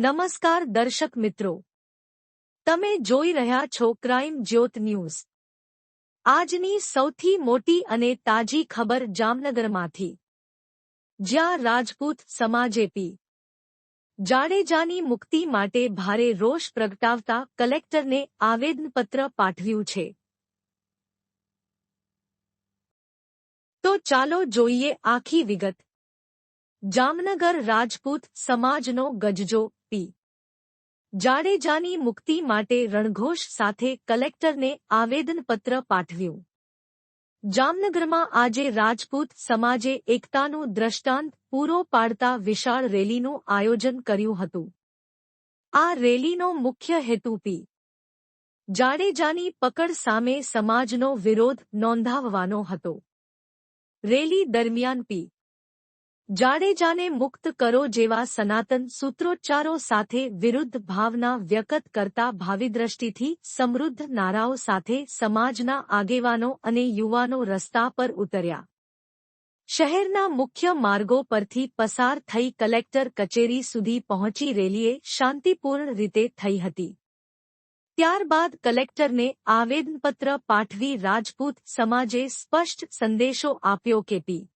નમસ્કાર દર્શક મિત્રો. તમે જોઈ રહ્યા છો ક્રાઇમ જ્યોત ન્યૂઝ આજની સૌથી મોટી અને તાજી ખબર જામનગરમાંથી. જ્યાં રાજપૂત સમાજે પી જાડેજાની મુક્તિ માટે ભારે રોષ પ્રગટાવતા કલેક્ટરને આવેદનપત્ર પાઠવ્યું છે. તો ચાલો જોઈએ આખી વિગત. જામનગર રાજપૂત સમાજનો ગજજો, પી. જાડેજાની મુક્તિ માટે રણઘોષ સાથે કલેક્ટરને આવેદનપત્ર પાઠવ્યું. જામનગરમાં આજે રાજપૂત સમાજે એકતાનું દ્રષ્ટાંત પૂરો પાડતા વિશાળ રેલીનું આયોજન કર્યું હતું. આ રેલીનો મુખ્ય હેતુ, પી. જાડેજાની પકડ સામે સમાજનો વિરોધ નોંધાવવાનો હતો. રેલી દરમિયાન, પી. જાડેજાને મુક્ત કરો જેવા સનાતન સૂત્રોચ્ચારો સાથે વિરુદ્ધ ભાવના વ્યક્ત કરતા ભાવિદ્રષ્ટિથી સમૃદ્ધ નારાઓ સાથે સમાજના આગેવાનો અને યુવાનો રસ્તા પર ઉતર્યા. શહેરના મુખ્ય માર્ગો પરથી પસાર થઈ કલેક્ટર કચેરી સુધી પહોંચી રેલીએ શાંતિપૂર્ણ રીતે થઈ હતી. ત્યારબાદ કલેક્ટરને આવેદનપત્ર પાઠવી રાજપૂત સમાજે સ્પષ્ટ સંદેશો આપ્યો કે પી.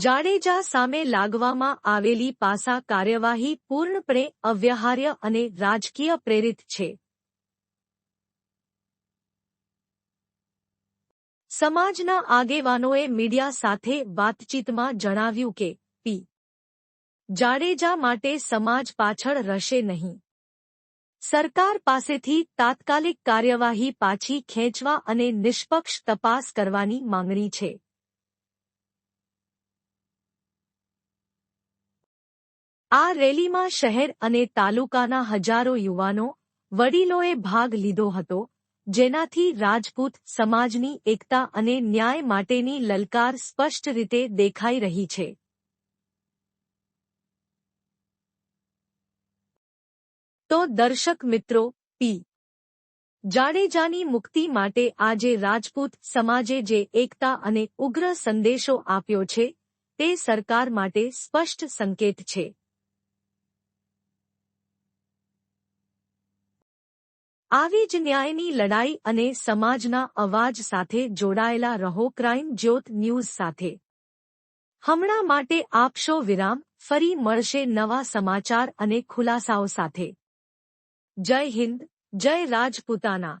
જાડેજા સામે લાગવામાં આવેલી પાસા કાર્યવાહી પૂર્ણપણે અવ્યવહાર્ય અને રાજકીય પ્રેરિત છે. સમાજના આગેવાનોએ મીડિયા સાથે વાતચીતમાં જણાવ્યું કે, પી. જાડેજા માટે સમાજ પાછળ રહેશે નહીં. સરકાર પાસેથી તાત્કાલિક કાર્યવાહી પાછી ખેંચવા અને નિષ્પક્ષ તપાસ કરવાની માંગણી છે. આ રેલીમાં શહેર અને તાલુકાના હજારો યુવાનો, વડીલોએ ભાગ લીધો હતો, જેનાથી રાજપૂત સમાજની એકતા અને ન્યાય માટેની લલકાર સ્પષ્ટ રીતે દેખાઈ રહી છે. તો દર્શક મિત્રો, પી. જાડેજાની મુક્તિ માટે આજે રાજપૂત સમાજે જે એકતા અને ઉગ્ર સંદેશો આપ્યો છે, તે સરકાર માટે સ્પષ્ટ સંકેત છે. આવી જ ન્યાયની લડાઈ અને સમાજના અવાજ સાથે જોડાયેલા રહો ક્રાઇમ જ્યોત ન્યૂઝ સાથે. હમણાં માટે આપશો વિરામ, ફરી મળશે નવા સમાચાર અને ખુલાસાઓ સાથે. જય હિન્દ, જય રાજપૂતાના.